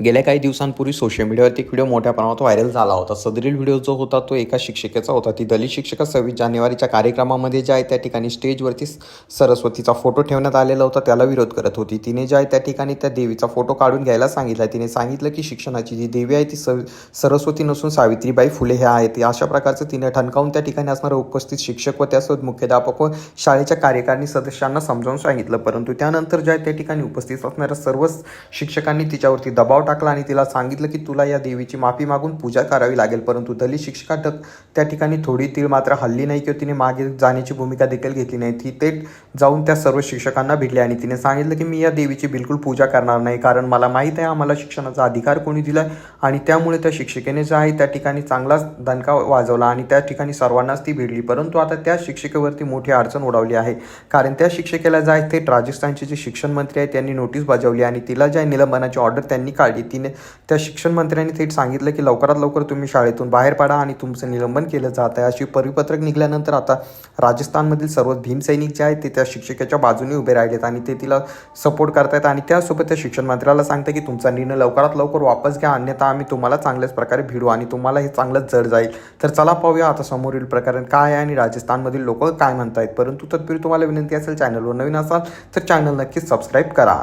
गेल्या काही दिवसांपूर्वी सोशल मीडियावरती एक व्हिडिओ मोठ्या प्रमाणात व्हायरल झाला होता. सदरील व्हिडिओ जो होता तो एका शिक्षिकेचा होता. ती दलित शिक्षिका सव्वीस जानेवारीच्या कार्यक्रमामध्ये जे आहे त्या ठिकाणी स्टेजवरती सरस्वतीचा फोटो ठेवण्यात आलेला होता. त्याला विरोध करत होती. तिने जे आहे त्या ठिकाणी त्या देवीचा फोटो काढून घ्यायला सांगितला. तिने सांगितलं की शिक्षणाची जी देवी आहे ती सव सरस्वती नसून सावित्रीबाई फुले ह्या आहेत. अशा प्रकारचं तिने ठणकावून त्या ठिकाणी असणारे उपस्थित शिक्षक व त्यासोबत मुख्याध्यापक व शाळेच्या कार्यकारिणी सदस्यांना समजावून सांगितलं. परंतु त्यानंतर जे आहे त्या ठिकाणी उपस्थित असणाऱ्या सर्वच शिक्षकांनी तिच्यावरती दबाव टाकला आणि तिला सांगितलं की तुला या देवीची माफी मागून पूजा करावी लागेल परंतु दलित शिक्षिका ट- त्या ठिकाणी थोडी तीळ मात्र हल्ली नाही किंवा तिने मागे जाण्याची भूमिका देखील घेतली नाही. ती थेट जाऊन त्या सर्व शिक्षकांना भेटली आणि तिने सांगितलं की मी या देवीची बिलकुल पूजा करणार नाही कारण मला माहीत आहे आम्हाला शिक्षणाचा अधिकार कोणी दिला आणि त्यामुळे त्या शिक्षिकेने जे आहे त्या ठिकाणी चांगलाच दणका वाजवला आणि त्या ठिकाणी सर्वांनाच ती भिडली परंतु आता त्या शिक्षिकेवरती मोठी अडचण ओढवली आहे कारण त्या शिक्षिकेला जे आहे थेट राजस्थानचे जे शिक्षण मंत्री आहेत त्यांनी नोटीस बजावली आणि तिला ज्या निलंबनाची ऑर्डर त्यांनी काढली. तिने त्या शिक्षण मंत्र्यांनी थेट सांगितलं की लवकरात लवकर तुम्ही शाळेतून बाहेर पडा आणि तुमचं निलंबन केलं जात आहे. अशी परिपत्रक निघाल्यानंतर आता राजस्थानमधील सर्व भीमसैनिक जे आहेत ते त्या शिक्षिकेच्या बाजूने उभे राहिलेत आणि ते तिला सपोर्ट करतायत आणि त्यासोबत त्या शिक्षण मंत्र्याला सांगतं की तुमचा निर्णय लवकरात लवकर वापस घ्या अन्यथा आम्ही तुम्हाला चांगल्याच प्रकारे भिडू आणि तुम्हाला हे चांगलंच जड जाईल. तर चला पाहूया आता समोरील प्रकरण काय आहे आणि राजस्थानमधील लोक काय म्हणतायत. परंतु तत्पूर्वी तुम्हाला विनंती असेल चॅनलवर नवीन असाल तर चॅनल नक्कीच सबस्क्राईब करा.